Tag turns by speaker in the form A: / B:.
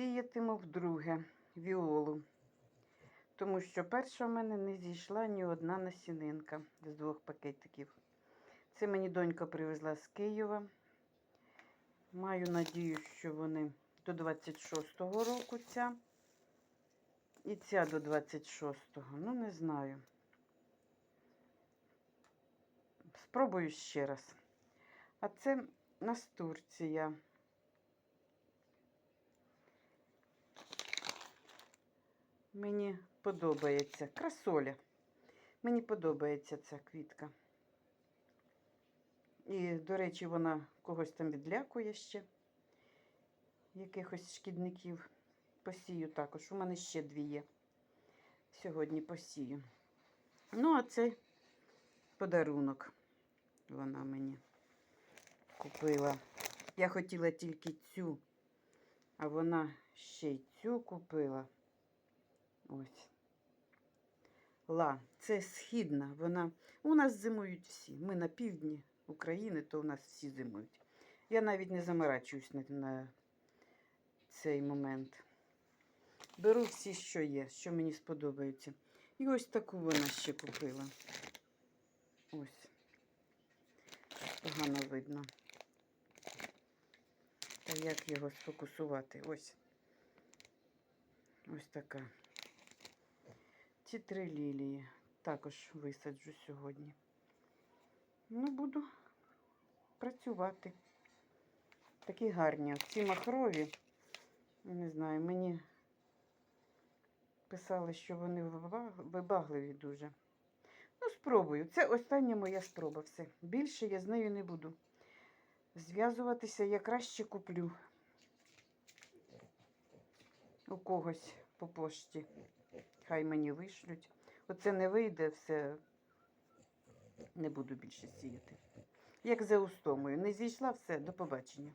A: сіятиму вдруге віолу. Тому що перша в мене не зійшла ні одна насінинка з двох пакетиків. Це мені донька привезла з Києва. Маю надію, що вони до 26-го року ця. І ця до 26-го. Ну, не знаю. Спробую ще раз. А це настурція. Мені подобається. Красоля. Мені подобається ця квітка. І, до речі, вона когось там відлякує ще. Якихось шкідників. Посію також. У мене ще дві є. Сьогодні посію. Ну, а це подарунок. Вона мені купила. Я хотіла тільки цю, а вона ще й цю купила. Ось. Ла, це східна. Вона у нас зимують всі. Ми на півдні України, то у нас всі зимують. Я навіть не заморачуюсь на, на цей момент. Беру всі, що є, що мені сподобаються. І ось таку вона ще купила. Ось. Погано видно. Та як його сфокусувати? Ось. Ось така. Ці три лілії також висаджу сьогодні. Ну, буду працювати. Такі гарні. Ці махрові, не знаю, мені писали, що вони вибагливі дуже. Ну, спробую. Це остання моя спроба. Все. Більше я з нею не буду. Зв'язуватися я краще куплю у когось по пошті. Хай мені вишлють. Оце не вийде, все не буду більше сіяти. Як за устомою. Не зійшла, все, до побачення.